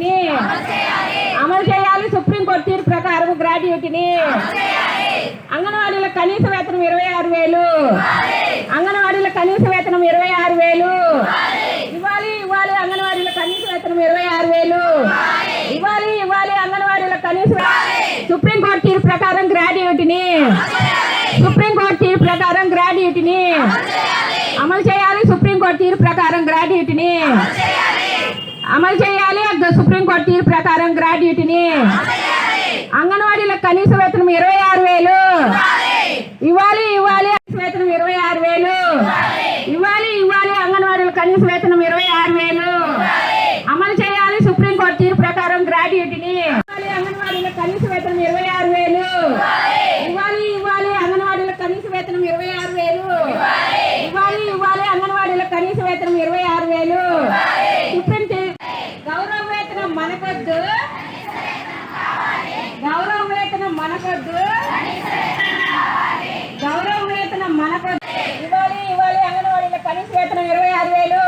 గ్రాడ్యుయేటీని అమలు చేయాలి. సుప్రీంకోర్టు తీర్పు ప్రకారం గ్రాడ్యుయేటీని అంగన్వాడీల కనీస వేతనం ఇరవై ఆరు వేలు. అంగన్వాడీల కనీస వేతనం ఇరవై ఆరు వేలు. ఇవ్వాలి ఇవ్వాలి. అంగన్వాడీల కనీస వేతనం ఇరవై ఆరు వేలు. ఇవ్వాలి ఇవ్వాలి. అంగన్వాడీల కనీస సుప్రీంకోర్టు తీర్పు ప్రకారం గ్రాడ్యుయేటీని సుప్రీంకోర్టు తీర్పు ప్రకారం గ్రాడ్యుయేటీని అమలు చేయాలి. సుప్రీంకోర్టు తీర్పు ప్రకారం గ్రాడ్యుయేటీని అమలు చేయాలి. సుప్రీంకోర్టు తీర్పు ప్రకారం గ్రాడ్యుయేట్ని. అంగన్వాడీలకు కనీస వేతనం ఇరవై ఆరు వేలు. ఇవ్వాలి ఇవ్వాలి వేతనం ఇరవై ఆరు వేలు. ఇవ్వాలి ఇవ్వాలి అంగన్వాడీల కనీస వేతనం ఇరవై ఆరు వేలు. అమలు చేయాలి సుప్రీంకోర్టు తీర్పు ప్రకారం గ్రాడ్యుయేట్ని. ఇవ్వాలి అంగన్వాడీల కనీస వేతనం ఇరవై ఆరు వేలు. ఇవ్వాలి ఇవ్వాలి అంగన్వాడీల కనీస వేతనం ఇరవై ఆరు వేలు. ఇవ్వాలి ఇవ్వాలి అంగన్వాడీల కనీస వేతనం ఇరవై ఆరు మనకొద్దు గౌరవ వేతనం మనకొద్దు ఇవ్వాలి ఇవ్వాలి అంగన్వాడీల కనీస వేతనం ఇరవై ఆరు వేలు.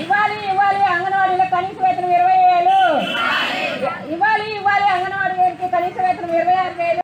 ఇవ్వాలి ఇవ్వాలి అంగన్వాడీల కనీస వేతనం ఇరవై వేలు. ఇవ్వాలి ఇవ్వాలి అంగన్వాడీ కనీస వేతనం ఇరవై ఆరు వేలు.